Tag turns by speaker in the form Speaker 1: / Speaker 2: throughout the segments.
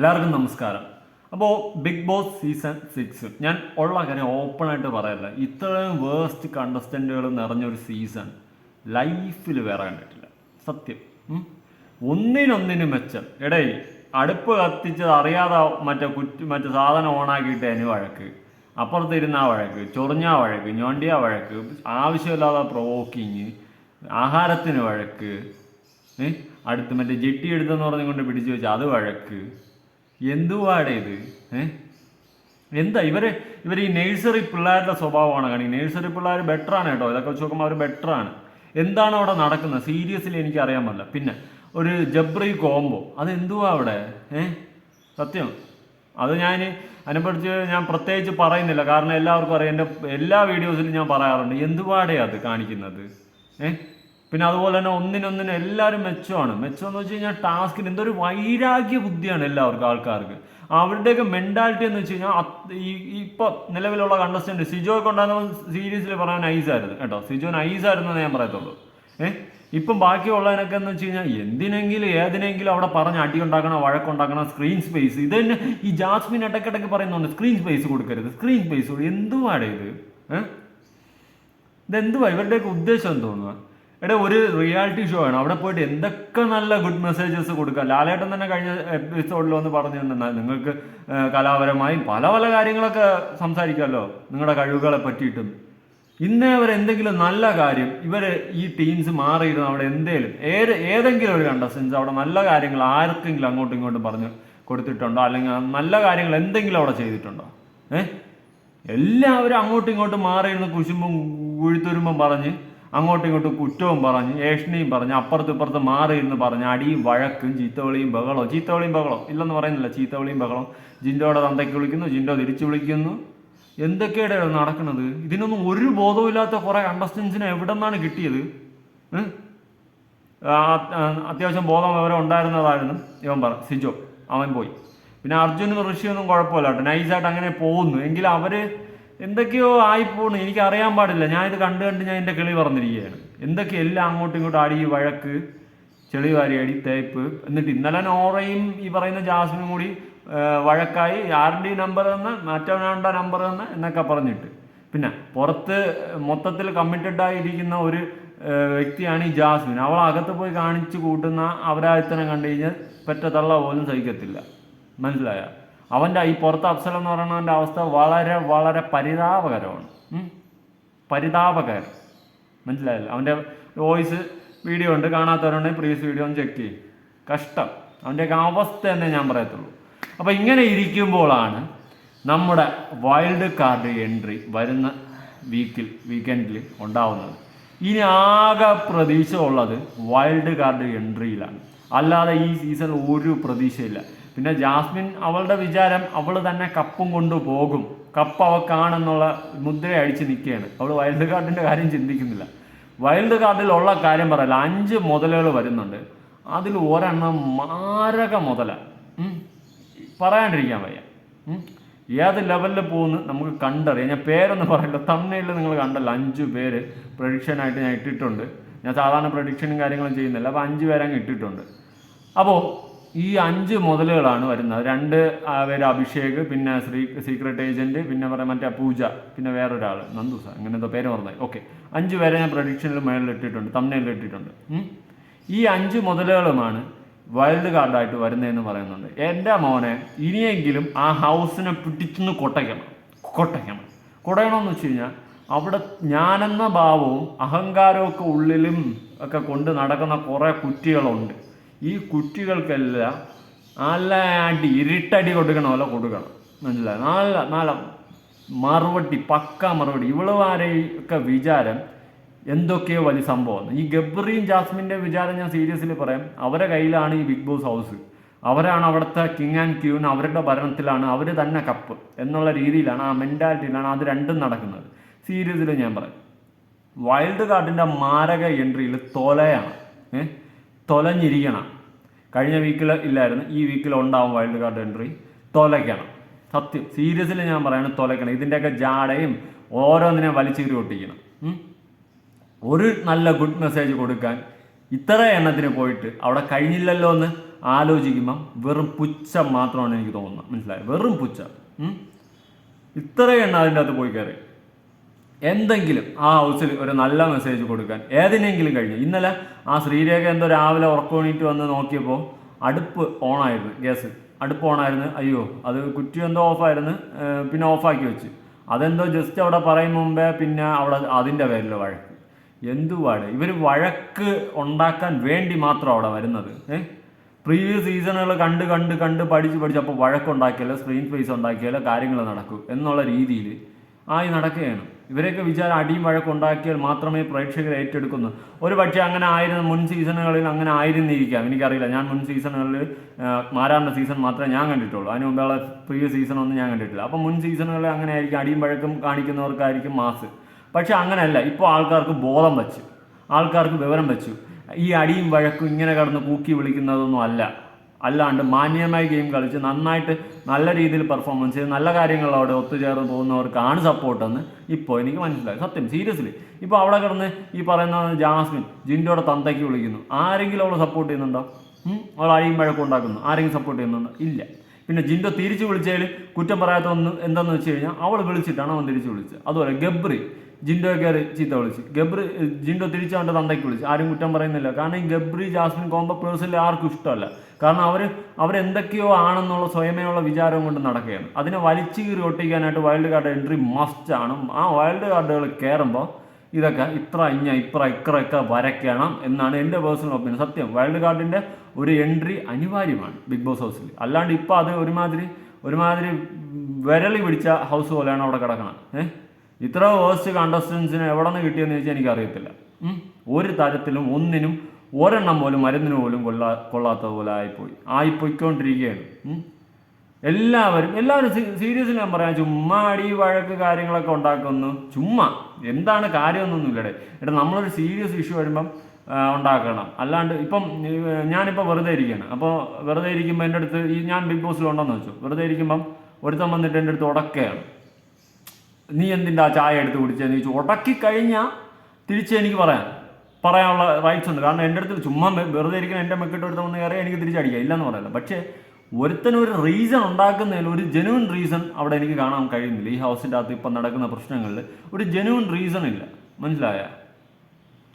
Speaker 1: എല്ലാവർക്കും നമസ്കാരം. അപ്പോൾ ബിഗ് ബോസ് സീസൺ സിക്സ് ഞാൻ ഉള്ള കാര്യം ഓപ്പണായിട്ട് പറയല്ല ഇത്രയും വേസ്റ്റ് കണ്ടസ്റ്റന്റുകൾ നിറഞ്ഞൊരു സീസൺ ലൈഫിൽ വേറെ കണ്ടിട്ടില്ല. സത്യം. ഒന്നിനൊന്നിന് മെച്ചം. എടേ അടുപ്പ് കത്തിച്ചത് അറിയാതെ മറ്റേ കുറ്റി മറ്റേ സാധനം ഓണാക്കിയിട്ട് അതിന് വഴക്ക്. അപ്പുറത്തിരുന്ന വഴക്ക് ചൊറിഞ്ഞ വഴക്ക് ഞൊണ്ടിയ വഴക്ക് ആവശ്യമില്ലാതെ പ്രൊവോക്കിങ് ആഹാരത്തിന് വഴക്ക് അടുത്ത് മറ്റേ ജെട്ടി എടുത്തെന്ന് പറഞ്ഞുകൊണ്ട് പിടിച്ചു വെച്ചാൽ അത് വഴക്ക്. എന്തുവാടേ ഇത് ഏ? എന്താ? ഇവർ ഇവർ ഈ നേഴ്സറി പിള്ളേരുടെ സ്വഭാവമാണ് കാണി. നേഴ്സറി പിള്ളേർ ആണ് കേട്ടോ. ഇതൊക്കെ വെച്ച് നോക്കുമ്പോൾ അവർ ബെറ്റർ ആണ്. എന്താണ് അവിടെ നടക്കുന്നത്? സീരിയസ്ലി എനിക്ക് അറിയാൻ പറ്റില്ല പിന്നെ ഒരു ജബ്രി കോംബോ. അത് എന്തുവാ അവിടെ സത്യം? അത് ഞാൻ അതിനെക്കുറിച്ച് ഞാൻ പ്രത്യേകിച്ച് പറയുന്നില്ല. കാരണം എല്ലാവർക്കും അറിയാം. എന്റെ എല്ലാ വീഡിയോസിലും ഞാൻ പറയാറുണ്ട്. എന്തുവാടേ അത് കാണിക്കുന്നത്? ഏ? പിന്നെ അതുപോലെ തന്നെ ഒന്നിനൊന്നിനും എല്ലാവരും മെച്ചമാണ്. മെച്ചം എന്ന് വെച്ച് കഴിഞ്ഞാൽ ടാസ്കിന് എന്തൊരു വൈരാഗ്യ ബുദ്ധിയാണ് എല്ലാവർക്കും ആൾക്കാർക്ക്. അവരുടെയൊക്കെ മെന്റാലിറ്റി എന്ന് വെച്ച് കഴിഞ്ഞാൽ ഈ ഇപ്പൊ നിലവിലുള്ള കണ്ടസ്റ്റന്റ് സിജോയൊക്കെ ഉണ്ടാകുന്ന സീരീസിൽ പറയാൻ നൈസായിരുന്നു കേട്ടോ. സിജോ എന്ന് ഞാൻ പറയത്തുള്ളൂ. ഏഹ് ഇപ്പം ബാക്കിയുള്ളതിനൊക്കെ എന്ന് വെച്ച് കഴിഞ്ഞാൽ എന്തിനെങ്കിലും ഏതിനെങ്കിലും അവിടെ പറഞ്ഞ് അടി ഉണ്ടാക്കണം വഴക്കുണ്ടാക്കണം സ്ക്രീൻ സ്പേസ് ഇത് തന്നെ ഈ ജാസ്മിൻ ഇടയ്ക്കിടയ്ക്ക് പറയുന്നുണ്ട് സ്ക്രീൻ സ്പേസ് കൊടുക്കരുത് സ്ക്രീൻ സ്പേസ് എന്തുവാടേ ഇത്? ഏഹ് ഇതെന്തുവാ? ഇവരുടെയൊക്കെ ഉദ്ദേശം തോന്നുക എടാ ഒരു റിയാലിറ്റി ഷോ ആണ്. അവിടെ പോയിട്ട് എന്തൊക്കെ നല്ല ഗുഡ് മെസ്സേജസ് കൊടുക്കുക ലാലേട്ടൻ തന്നെ കഴിഞ്ഞ എപ്പിസോഡിൽ വന്ന് പറഞ്ഞു തന്നെ നിങ്ങൾക്ക് കലാപരമായി പല പല കാര്യങ്ങളൊക്കെ സംസാരിക്കാമല്ലോ. നിങ്ങളുടെ കഴിവുകളെ പറ്റിയിട്ടും. ഇന്നേ അവർ എന്തെങ്കിലും നല്ല കാര്യം ഇവർ ഈ ടീംസ് മാറിയിരുന്നു അവിടെ എന്തേലും ഏത് ഏതെങ്കിലും ഒരു കണ്ടസ്റ്റൻസ് അവിടെ നല്ല കാര്യങ്ങൾ ആർക്കെങ്കിലും അങ്ങോട്ടും ഇങ്ങോട്ടും പറഞ്ഞു കൊടുത്തിട്ടുണ്ടോ? അല്ലെങ്കിൽ നല്ല കാര്യങ്ങൾ എന്തെങ്കിലും അവിടെ ചെയ്തിട്ടുണ്ടോ? ഏഹ് എല്ലാവരും അങ്ങോട്ടും ഇങ്ങോട്ടും മാറിയിരുന്ന് കുശുമ്പും കുഴുത്തുരുമ്പും പറഞ്ഞ് അങ്ങോട്ടും ഇങ്ങോട്ടും കുറ്റവും പറഞ്ഞ് ഏഷണിയും പറഞ്ഞ് അപ്പുറത്തും ഇപ്പുറത്ത് എന്ന് പറഞ്ഞ് അടിയും വഴക്കും ചീത്തവിളിയും ബഹളവും. ചീത്തവിളിയും ബഹളോ ഇല്ലെന്ന് പറയുന്നില്ല ചീത്തവിളിയും ബഹളോ ജിൻഡോയുടെ തന്തയ്ക്ക് വിളിക്കുന്നു ജിൻഡോ തിരിച്ചു വിളിക്കുന്നു. എന്തൊക്കെയാണ് നടക്കുന്നത്? ഇതിനൊന്നും ഒരു ബോധവുമില്ലാത്ത കുറേ കണ്ടസ്റ്റൻസിനെ എവിടെ നിന്നാണ് കിട്ടിയത് അത്യാവശ്യം ബോധം വിവരം ഉണ്ടായിരുന്നതായിരുന്നു ഇവൻ പറ സിജോ. അവൻ പോയി. പിന്നെ അർജുനും ഋഷിയൊന്നും കുഴപ്പമില്ല കേട്ടോ നൈസായിട്ട് അങ്ങനെ പോകുന്നു. എങ്കിൽ അവർ എന്തൊക്കെയോ ആയി പോകുന്നു എനിക്ക് അറിയാൻ പാടില്ല. ഞാൻ ഇത് കണ്ടു കണ്ട് ഞാൻ എന്റെ കിളി പറഞ്ഞിരിക്കുകയാണ്. എന്തൊക്കെ എല്ലാം അങ്ങോട്ടും ഇങ്ങോട്ടും അടി വഴക്ക് ചെളി വാരി അടി തേപ്പ് എന്നിട്ട് ഇന്നലെ നോറയും ഈ പറയുന്ന ജാസ്മിനും കൂടി വഴക്കായി ഡി നമ്പർ തന്ന് മറ്റവനാണ്ട നമ്പർ തന്ന് എന്നൊക്കെ പറഞ്ഞിട്ട്. പിന്നെ പുറത്ത് മൊത്തത്തിൽ കമ്മിറ്റഡ് ആയിരിക്കുന്ന ഒരു വ്യക്തിയാണ് ഈ ജാസ്മിൻ. അവൾ അകത്ത് പോയി കാണിച്ചു കൂട്ടുന്ന അവരായത്തനം കണ്ടു കഴിഞ്ഞാൽ പെറ്റ തള്ള പോലും സഹിക്കത്തില്ല. മനസ്സിലായ? അവന്റെ ഈ പുറത്ത് അഫ്സൽ എന്ന് പറയുന്നവന്റെ അവസ്ഥ വളരെ വളരെ പരിതാപകരമാണ്. പരിതാപകരം. മനസ്സിലായല്ലോ? അവന്റെ വോയിസ് വീഡിയോ ഉണ്ട് കാണാത്തവരുണ്ടെങ്കിൽ പ്രീവിയസ് വീഡിയോ ഒന്ന് ചെക്ക് ചെയ്യും. കഷ്ടം. അവന്റെയൊക്കെ അവസ്ഥ എന്നേ ഞാൻ പറയത്തുള്ളൂ. അപ്പോൾ ഇങ്ങനെ ഇരിക്കുമ്പോഴാണ് നമ്മുടെ വൈൽഡ് കാർഡ് എൻട്രി വരുന്ന വീക്കിൽ വീക്കെൻഡിൽ ഉണ്ടാവുന്നത്. ഇനി ആകെ പ്രതീക്ഷ ഉള്ളത് വൈൽഡ് കാർഡ് എൻട്രിയിലാണ് അല്ലാതെ ഈ സീസൺ ഒരു പ്രതീക്ഷയില്ല. പിന്നെ ജാസ്മിൻ അവളുടെ വിചാരം അവൾ തന്നെ കപ്പും കൊണ്ടുപോകും കപ്പ് അവക്കാണെന്നുള്ള മുദ്ര അടിച്ച് നിൽക്കുകയാണ്. അവൾ വൈൽഡ് കാർഡിന്റെ കാര്യം ചിന്തിക്കുന്നില്ല. വൈൽഡ് കാർഡിൽ ഉള്ള കാര്യം പറയല്ല അഞ്ച് മുതലുകൾ വരുന്നുണ്ട്. അതിൽ ഒരെണ്ണം മാരക മുതല. പറയാണ്ടിരിക്കാൻ വയ്യ. ഏത് ലെവലിൽ പോകുന്നു നമുക്ക് കണ്ടറിയാം. ഞാൻ പേരൊന്നും പറയില്ല. തമ്മയിൽ നിങ്ങൾ കണ്ടല്ലോ. അഞ്ച് പേര് പ്രഡിക്ഷനായിട്ട് ഞാൻ ഇട്ടിട്ടുണ്ട്. ഞാൻ സാധാരണ പ്രഡിക്ഷനും കാര്യങ്ങളും ചെയ്യുന്നില്ല. അപ്പോൾ അഞ്ച് പേരങ്ങ് ഇട്ടിട്ടുണ്ട്. അപ്പോൾ ഈ അഞ്ച് മുതലുകളാണ് വരുന്നത്. രണ്ട് പേര് അഭിഷേക് പിന്നെ ശ്രീ സീക്രട്ട് ഏജന്റ് പിന്നെ പറയാം മറ്റേ പൂജ പിന്നെ വേറൊരാൾ നന്ദുസ അങ്ങനെ എന്തോ പേര് പറഞ്ഞത് ഓക്കെ അഞ്ച് പേരെ ഞാൻ പ്രഡിക്ഷനിൽ മേളിൽ ഇട്ടിട്ടുണ്ട് തമ്മിൽ ഇട്ടിട്ടുണ്ട്. ഈ അഞ്ച് മുതലുകളുമാണ് വൈൽഡ് കാർഡായിട്ട് വരുന്നതെന്ന് പറയുന്നുണ്ട്. എന്റെ മോനെ ഇനിയെങ്കിലും ആ ഹൗസിനെ പിടിച്ചൊന്ന് കൊട്ടയ്ക്കണം. കൊട്ടയ്ക്കണം. കൊടയണമെന്ന് വെച്ച് കഴിഞ്ഞാൽ അവിടെ ഞാനെന്ന ഭാവവും അഹങ്കാരവും ഒക്കെ ഉള്ളിലും ഒക്കെ കൊണ്ട് നടക്കുന്ന കുറേ കുറ്റികളുണ്ട്. ഈ കുറ്റികൾക്കെല്ലാം നല്ല അടി ഇരുട്ടടി കൊടുക്കണ പോലെ കൊടുക്കണം. മനസ്സിലായി? നല്ല നല്ല മറുപടി പക്ക മറുപടി. ഇവളുമാരെയൊക്കെ വിചാരം എന്തൊക്കെയോ വലിയ സംഭവം ഈ ഗബ്രിയും ജാസ്മിന്റെ വിചാരം ഞാൻ സീരിയസ്ലി പറയാം. അവരെ കയ്യിലാണ് ഈ ബിഗ് ബോസ് ഹൗസ്. അവരാണ് അവിടുത്തെ കിങ് ആൻഡ് ക്യൂൻ അവരുടെ ഭരണത്തിലാണ്. അവർ തന്നെ കപ്പ് എന്നുള്ള രീതിയിലാണ് ആ മെന്റാലിറ്റിയിലാണ് അത് രണ്ടും നടക്കുന്നത്. സീരിയസിൽ ഞാൻ പറയാം. വൈൽഡ് കാർഡിന്റെ മാരക എൻട്രിയിൽ തോലയാണ്. ഏ? തൊലഞ്ഞിരിക്കണം. കഴിഞ്ഞ വീക്കിൽ ഇല്ലായിരുന്നു. ഈ വീക്കിൽ ഉണ്ടാവും വൈൽഡ് കാർഡ് എൻട്രി തൊലയ്ക്കണം. സത്യം. സീരിയസിൽ ഞാൻ പറയുന്നത് തൊലയ്ക്കണം. ഇതിന്റെയൊക്കെ ജാടയും ഓരോന്നിനെ വലിച്ചീറി ഒട്ടിക്കണം. ഒരു നല്ല ഗുഡ് മെസ്സേജ് കൊടുക്കാൻ ഇത്ര എണ്ണത്തിന് പോയിട്ട് അവിടെ കഴിഞ്ഞില്ലല്ലോ എന്ന് ആലോചിക്കുമ്പം വെറും പുച്ഛം മാത്രമാണ് എനിക്ക് തോന്നുന്നത്. മനസ്സിലായി? വെറും പുച്ഛം. ഇത്ര എണ്ണ അതിന്റെ അകത്ത് പോയി കയറി. എന്തെങ്കിലും ആ ഹൗസിൽ ഒരു നല്ല മെസ്സേജ് കൊടുക്കാൻ ഏതിനെങ്കിലും കഴിഞ്ഞു. ഇന്നലെ ആ ശ്രീരേഖ എന്തോ രാവിലെ ഉറക്കമണിയിട്ട് വന്ന് നോക്കിയപ്പോൾ അടുപ്പ് ഓണായിരുന്നു ഗ്യാസ്. അടുപ്പ് ഓണായിരുന്നു. അയ്യോ അത് കുറ്റി എന്തോ ഓഫായിരുന്നു പിന്നെ ഓഫാക്കി വെച്ച്. അതെന്തോ ജസ്റ്റ് അവിടെ പറയും മുമ്പേ പിന്നെ അവിടെ അതിന്റെ പേരിൽ വഴക്ക്. എന്തു എന്തുവാട്? ഇവർ വഴക്ക് ഉണ്ടാക്കാൻ വേണ്ടി മാത്രം അവിടെ വരുന്നത്. ഏഹ് പ്രീവിയസ് സീസണുകൾ കണ്ട് കണ്ട് കണ്ട് പഠിച്ച് പഠിച്ച് അപ്പോൾ വഴക്കുണ്ടാക്കിയാലോ സ്ക്രീൻ സ്പേസ് ഉണ്ടാക്കിയാലോ കാര്യങ്ങൾ നടക്കും എന്നുള്ള രീതിയിൽ ആയി നടക്കുകയാണ്. ഇവരെയൊക്കെ വിചാരം അടിയും വഴക്കുണ്ടാക്കിയാൽ മാത്രമേ പ്രേക്ഷകർ ഏറ്റെടുക്കുന്നു. ഒരു പക്ഷേ അങ്ങനെ ആയിരുന്നു മുൻ സീസണുകളിൽ അങ്ങനെ ആയിരുന്നിരിക്കാം. എനിക്കറിയില്ല. ഞാൻ മുൻ സീസണുകളിൽ മാരാറിന്റെ സീസൺ മാത്രമേ ഞാൻ കണ്ടിട്ടുള്ളൂ. അതിന് മുമ്പുള്ള പ്രീവിയസ് സീസൺ ഒന്നും ഞാൻ കണ്ടിട്ടില്ല. അപ്പോൾ മുൻ സീസണുകളിൽ അങ്ങനെ ആയിരിക്കും അടിയും വഴക്കും കാണിക്കുന്നവർക്കായിരിക്കും മാസ്. പക്ഷെ അങ്ങനെയല്ല. ഇപ്പോൾ ആൾക്കാർക്ക് ബോധം വച്ചു. ആൾക്കാർക്ക് വിവരം വെച്ചു. ഈ അടിയും വഴക്കും ഇങ്ങനെ കടന്ന് കൂക്കി വിളിക്കുന്നതൊന്നും അല്ല. അല്ലാണ്ട് മാന്യമായി ഗെയിം കളിച്ച് നന്നായിട്ട് നല്ല രീതിയിൽ പെർഫോമൻസ് ചെയ്ത് നല്ല കാര്യങ്ങളോടെ ഒത്തുചേർന്ന് പോകുന്നവർക്കാണ് സപ്പോർട്ടെന്ന് ഇപ്പോൾ എനിക്ക് മനസ്സിലായി സത്യം സീരിയസ്ലി ഇപ്പോൾ അവിടെ കിടന്ന് ഈ പറയുന്ന ജാസ്മിൻ ജിൻഡോടെ തന്തയ്ക്ക് വിളിക്കുന്നു. ആരെങ്കിലും അവളെ സപ്പോർട്ട് ചെയ്യുന്നുണ്ടോ? അവൾ അഴിയും വഴക്കം ഉണ്ടാക്കുന്നു. ആരെങ്കിലും സപ്പോർട്ട് ചെയ്യുന്നുണ്ടോ? ഇല്ല. പിന്നെ ജിൻഡോ തിരിച്ച് വിളിച്ചതിൽ കുറ്റം പറയാത്ത ഒന്ന് എന്താണെന്ന് വെച്ച് കഴിഞ്ഞാൽ അവൾ വിളിച്ചിട്ടാണ് അവൻ തിരിച്ച് വിളിച്ചത്. അതുപോലെ ഗബ്രി. ജിൻഡോ കയറി ചീത്ത വിളിച്ച്. ഗബ്രി ജിൻഡോ തിരിച്ചു അവന്റെ തന്തയ്ക്ക് വിളിച്ച്. ആരും കുറ്റം പറയുന്നില്ല. കാരണം ഈ ഗബ്രി ജാസ്മിൻ കോംബോ പേഴ്സണലി ആർക്കും ഇഷ്ടമല്ല. കാരണം അവർ അവരെന്തൊക്കെയോ ആണെന്നുള്ള സ്വയമേയുള്ള വിചാരം കൊണ്ട് നടക്കുകയാണ്. അതിനെ വലിച്ചു കീറി ഒട്ടിക്കാനായിട്ട് വൈൽഡ് കാർഡ് എൻട്രി മസ്റ്റ് ആണ്. ആ വൈൽഡ് കാർഡുകൾ കയറുമ്പോൾ ഇതൊക്കെ ഇത്ര ഇഞ്ഞ ഇത്ര ഇത്രയൊക്കെ വരയ്ക്കണം എന്നാണ് എന്റെ പേഴ്സണൽ ഒപ്പീനിയൻ സത്യം വൈൽഡ് കാർഡിന്റെ ഒരു എൻട്രി അനിവാര്യമാണ് ബിഗ് ബോസ് ഹൗസിൽ. അല്ലാണ്ട് ഇപ്പോൾ അത് ഒരുമാതിരി ഒരുമാതിരി വിരളി പിടിച്ച ഹൗസ് പോലെയാണ് അവിടെ കിടക്കണം ഏഹ് ഇത്ര വേസ്റ്റ് കണ്ടസ്റ്റൻസിന് എവിടെ നിന്ന് കിട്ടിയെന്ന് ചോദിച്ചാൽ എനിക്കറിയത്തില്ല. ഒരു തരത്തിലും ഒന്നിനും ഒരെണ്ണം പോലും മരുന്നിന് പോലും കൊള്ളാ കൊള്ളാത്ത പോലെ ആയിപ്പോയി. ആയിപ്പോയിക്കൊണ്ടിരിക്കുകയാണ്. എല്ലാവരും എല്ലാവരും സീരിയസ്ലി ഞാൻ പറയാം ചുമ്മാ അടി വഴക്ക് കാര്യങ്ങളൊക്കെ ഉണ്ടാക്കുന്നു. ചുമ്മാ. എന്താണ് കാര്യമൊന്നുമില്ലടെ എടാ നമ്മളൊരു സീരിയസ് ഇഷ്യൂ വരുമ്പം ഉണ്ടാക്കണം. അല്ലാണ്ട് ഇപ്പം ഞാനിപ്പോൾ വെറുതെ ഇരിക്കുകയാണ്. അപ്പോൾ വെറുതെ ഇരിക്കുമ്പോൾ എന്റെ അടുത്ത് ഈ ഞാൻ ബിഗ് ബോസിൽ ബോസിലുണ്ടെന്ന് വെച്ചു വെറുതെ ഇരിക്കുമ്പം ഒരുത്തം വന്നിട്ട് എന്റെ അടുത്ത് ഉടക്കുകയാണ്. നീ എന്തിന്റെ ആ ചായ എടുത്ത് കുടിച്ചതെന്ന് ചോദിച്ചു ഉടക്കി കഴിഞ്ഞാൽ തിരിച്ച് എനിക്ക് പറയാം. പറയാനുള്ള റൈറ്റ്സ് ഉണ്ട്. കാരണം എന്റെ അടുത്ത് ചുമ്മാ വെറുതെ ഇരിക്കുന്ന എന്റെ മെക്കിട്ട് എടുത്ത് വന്ന് കയറി എനിക്ക് തിരിച്ചടിക്കാം ഇല്ലെന്ന് പറയല്ല. പക്ഷേ ഒരുത്തനൊരു റീസൺ ഉണ്ടാക്കുന്നതിൽ ഒരു ജെനുവൻ റീസൺ അവിടെ എനിക്ക് കാണാൻ കഴിയുന്നില്ല. ഈ ഹൗസിന്റെ അകത്ത് ഇപ്പം നടക്കുന്ന പ്രശ്നങ്ങളിൽ ഒരു ജെനുവൻ റീസൺ ഇല്ല. മനസ്സിലായ?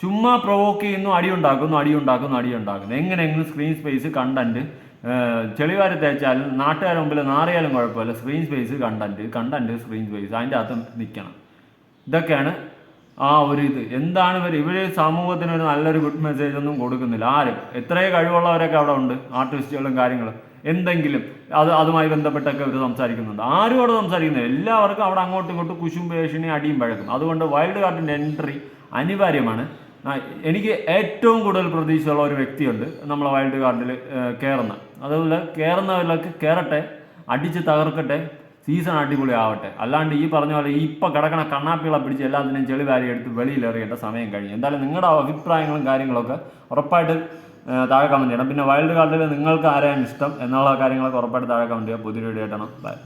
Speaker 1: ചുമ്മാ പ്രൊവോക്ക് ചെയ്യുന്നു അടി ഉണ്ടാക്കുന്നു അടി ഉണ്ടാക്കുന്നു അടി ഉണ്ടാക്കുന്നു. എങ്ങനെയെങ്കിലും സ്ക്രീൻ സ്പേസ് കണ്ടന്റ് ചെളിവാരി തേച്ചാലും നാട്ടുകാരുടെ മുമ്പിൽ നാറിയാലും കുഴപ്പമില്ല. Screen space content content screen space അതിന്റെ അകത്ത് നിൽക്കണം. ഇതൊക്കെയാണ് ആ ഒരു ഇത്. എന്താണ് ഇവർ ഇവർ സമൂഹത്തിന് ഒരു നല്ലൊരു ഗുഡ് മെസ്സേജ് ഒന്നും കൊടുക്കുന്നില്ല. ആരും? എത്രയോ കഴിവുള്ളവരൊക്കെ അവിടെ ഉണ്ട് ആർട്ടിസ്റ്റുകളും കാര്യങ്ങളും. എന്തെങ്കിലും അത് അതുമായി ബന്ധപ്പെട്ടൊക്കെ ഇവർ സംസാരിക്കുന്നുണ്ട്. ആരും അവിടെ സംസാരിക്കുന്നില്ല. എല്ലാവർക്കും അവിടെ അങ്ങോട്ടും ഇങ്ങോട്ടും കുശും പേഷിനെ അടിയും പഴക്കും. അതുകൊണ്ട് വൈൽഡ് കാർഡിന്റെ എൻട്രി അനിവാര്യമാണ്. എനിക്ക് ഏറ്റവും കൂടുതൽ പ്രതീക്ഷയുള്ള ഒരു വ്യക്തിയുണ്ട്. നമ്മളെ വൈൽഡ് കാർഡിൽ കയറുന്ന അതുപോലെ കയറുന്നവരിലൊക്കെ കയറട്ടെ അടിച്ച് തകർക്കട്ടെ സീസൺ അടിപൊളി ആവട്ടെ അല്ലാണ്ട് ഈ പറഞ്ഞ പോലെ ഈ ഇപ്പം കിടക്കണ കണ്ണാപ്പികളെ പിടിച്ച് എല്ലാത്തിനെയും ചെളി വാരി എടുത്ത് വെളിയിൽ എറിയേണ്ട സമയം കഴിഞ്ഞു. എന്തായാലും നിങ്ങളുടെ അഭിപ്രായങ്ങളും കാര്യങ്ങളൊക്കെ ഉറപ്പായിട്ട് താഴെ കമന്റ് ചെയ്യണം. പിന്നെ വൈൽഡ് കാർഡിൽ നിങ്ങൾക്ക് ആരെയാണ് ഇഷ്ടം എന്നുള്ള കാര്യങ്ങളൊക്കെ ഉറപ്പായിട്ട് താഴെ കമന്റ് ചെയ്യുക. പുതിയ വീഡിയോ ആയിട്ടാണ് ബൈ